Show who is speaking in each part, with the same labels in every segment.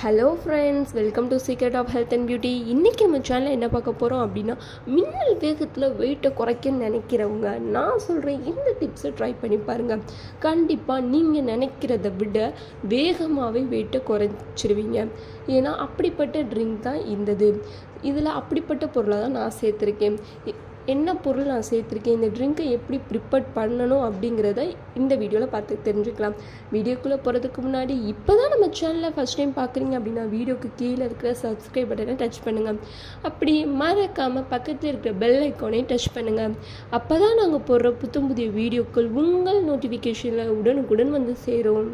Speaker 1: Hello friends welcome to secret of health and beauty இன்றைக்கி நம்ம சேனலில் என்ன பார்க்க போகிறோம் அப்படின்னா மின்னல் வேகத்தில் வெயிட்டை குறைக்கன்னு நினைக்கிறவங்க நான் சொல்கிறேன் இந்த டிப்ஸை ட்ரை பண்ணி பாருங்கள் கண்டிப்பாக நீங்கள் நினைக்கிறத விட வேகமாகவே வெயிட்டை குறைச்சிருவீங்க. ஏன்னா அப்படிப்பட்ட ட்ரிங்க் தான் இந்தது. இதில் அப்படிப்பட்ட பொருளை தான் நான் சேர்த்துருக்கேன். என்ன பொருள் நான் சேர்த்துருக்கேன்? இந்த ட்ரிங்க்கை எப்படி ப்ரிப்பேர் பண்ணணும் அப்படிங்கிறத இந்த வீடியோவில் பார்த்து தெரிஞ்சுக்கலாம். வீடியோக்குள்ளே போகிறதுக்கு முன்னாடி இப்போ தான் நம்ம சேனலில் ஃபஸ்ட் டைம் பார்க்குறீங்க அப்படின்னா வீடியோக்கு கீழே இருக்கிற சப்ஸ்கிரைப் பட்டனை டச் பண்ணுங்கள் அப்படி மறக்காமல் பக்கத்தில் இருக்கிற பெல் ஐக்கானையும் டச் பண்ணுங்கள் அப்போ தான் நாங்கள் போடுற புத்தம் புதிய வீடியோக்கள் உங்கள் நோட்டிஃபிகேஷனில் உடனுக்குடன் வந்து சேரும்.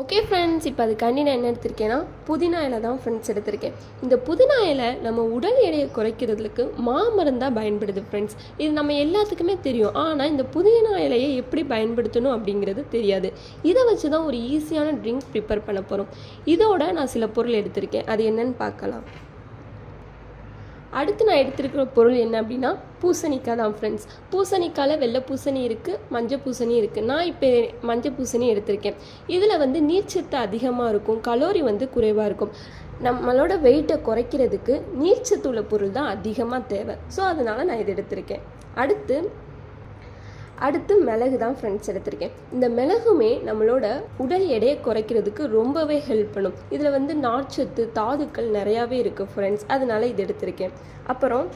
Speaker 1: ஓகே ஃப்ரெண்ட்ஸ் இப்போ அதுக்காண்டி நான் என்ன எடுத்திருக்கேன்னா புதினா இலை தான் ஃப்ரெண்ட்ஸ் எடுத்திருக்கேன். இந்த புதினா இலை நம்ம உடல் எடையை குறைக்கிறதுக்கு மாமருந்தாக பயன்படுது ஃப்ரெண்ட்ஸ் இது நம்ம எல்லாத்துக்குமே தெரியும். ஆனால் இந்த புதினா இலையை எப்படி பயன்படுத்தணும் அப்படிங்கிறது தெரியாது. இதை வச்சு தான் ஒரு ஈஸியான ட்ரிங்க் ப்ரிப்பேர் பண்ண போகிறோம் இதோட நான் சில பொருள் எடுத்திருக்கேன். அது என்னன்னு பார்க்கலாம். அடுத்து நான் எடுத்திருக்கிற பொருள் என்ன அப்படின்னா பூசணிக்காய் தான் ஃப்ரெண்ட்ஸ் பூசணிக்காயில் வெள்ளை பூசணி இருக்குது மஞ்சள் பூசணி இருக்குது நான் இப்போ மஞ்சள் பூசணி எடுத்திருக்கேன். இதில் வந்து நீர்ச்சத்து அதிகமாக இருக்கும் கலோரி வந்து குறைவாக இருக்கும். நம்மளோட வெயிட்டை குறைக்கிறதுக்கு நீர்ச்சத்து உள்ள பொருள் தான் அதிகமாக தேவை. ஸோ அதனால் நான் இது எடுத்திருக்கேன். அடுத்து அடுத்து மிளகு தான் ஃப்ரெண்ட்ஸ் எடுத்திருக்கேன். இந்த மிளகுமே நம்மளோட உடல் எடையை குறைக்கிறதுக்கு ரொம்பவே ஹெல்ப் பண்ணும். இதில் வந்து நார்ச்சத்து தாதுக்கள் நிறையாவே இருக்குது ஃப்ரெண்ட்ஸ் அதனால் இது எடுத்திருக்கேன். அப்புறம்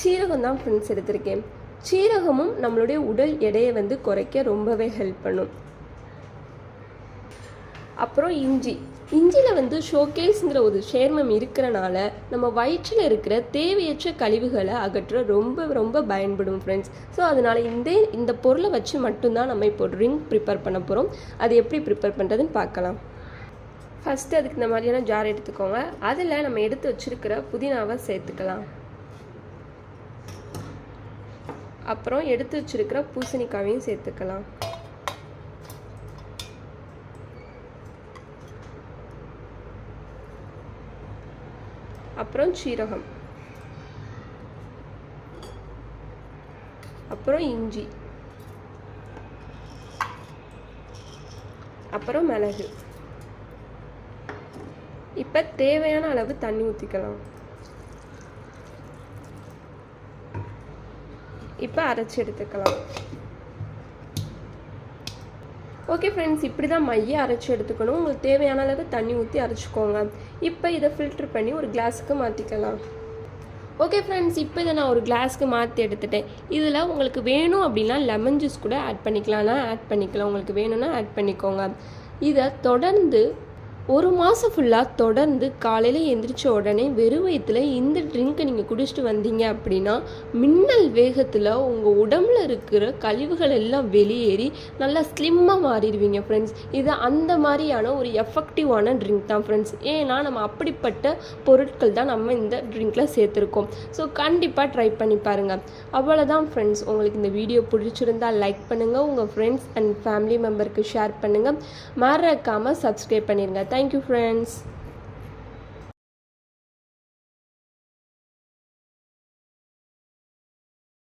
Speaker 1: சீரகம் தான் ஃப்ரெண்ட்ஸ் எடுத்திருக்கேன். சீரகமும் நம்மளுடைய உடல் எடையை வந்து குறைக்க ரொம்பவே ஹெல்ப் பண்ணும். அப்புறம் இஞ்சி. இஞ்சியில் வந்து ஷோகேஸ்ங்கிற ஒரு சேர்மம் இருக்கிறனால நம்ம வயிற்றில் இருக்கிற தேவையற்ற கழிவுகளை அகற்ற ரொம்ப ரொம்ப பயன்படும் ஃப்ரெண்ட்ஸ் ஸோ அதனால் இந்த இந்த பொருளை வச்சு மட்டும்தான் நம்ம இப்போ ட்ரிங்க் ப்ரிப்பேர் பண்ண போகிறோம் அது எப்படி ப்ரிப்பேர் பண்ணுறதுன்னு பார்க்கலாம். ஃபஸ்ட்டு அதுக்கு இந்த மாதிரியான ஜார் எடுத்துக்கோங்க. அதில் நம்ம எடுத்து வச்சிருக்கிற புதினாவை சேர்த்துக்கலாம். அப்புறம் எடுத்து வச்சுருக்கிற பூசணிக்காவையும் சேர்த்துக்கலாம். அப்புறம் சீரகம். அப்புறம் இஞ்சி. அப்புறம் மிளகு. இப்போ தேவையான அளவு தண்ணி ஊற்றிக்கலாம் இப்போ அரைச்சி எடுத்துக்கலாம். ஓகே ஃப்ரெண்ட்ஸ் இப்படி தான் மைய அரைச்சி எடுத்துக்கணும். உங்களுக்கு தேவையான அளவு தண்ணி ஊற்றி அரைச்சிக்கோங்க. இப்போ இதை ஃபில்டர் பண்ணி ஒரு கிளாஸுக்கு மாற்றிக்கலாம் ஓகே ஃப்ரெண்ட்ஸ் இப்போ இதை நான் ஒரு கிளாஸ்க்கு மாற்றி எடுத்துட்டேன். இதில் உங்களுக்கு வேணும் அப்படின்னா லெமன் ஜூஸ் கூட ஆட் பண்ணிக்கலாம்னா ஆட் பண்ணிக்கலாம் உங்களுக்கு வேணும்னா ஆட் பண்ணிக்கோங்க. இதை தொடர்ந்து ஒரு மாதம் ஃபுல்லாக தொடர்ந்து காலையில் எந்திரிச்ச உடனே வெறும் வயிற்றுல இந்த ட்ரிங்க்கை நீங்கள் குடிச்சிட்டு வந்தீங்க அப்படின்னா மின்னல் வேகத்தில் உங்கள் உடம்புல இருக்கிற கழிவுகள் எல்லாம் வெளியேறி நல்லா ஸ்லிம்மாக மாறிடுவீங்க ஃப்ரெண்ட்ஸ் இது அந்த மாதிரியான ஒரு எஃபெக்டிவான ட்ரிங்க் தான் ஃப்ரெண்ட்ஸ் ஏன்னா நம்ம அப்படிப்பட்ட பொருட்கள் தான் நம்ம இந்த ட்ரிங்க்கில் சேர்த்துருக்கோம். ஸோ கண்டிப்பாக ட்ரை பண்ணி பாருங்கள் அவ்வளோதான் ஃப்ரெண்ட்ஸ் உங்களுக்கு இந்த வீடியோ பிடிச்சிருந்தா லைக் பண்ணுங்கள் உங்கள் ஃப்ரெண்ட்ஸ் அண்ட் ஃபேமிலி மெம்பருக்கு ஷேர் பண்ணுங்கள் மறக்காமல் சப்ஸ்கிரைப் பண்ணிடுங்க தேங்க்யூ ஃப்ரெண்ட்ஸ்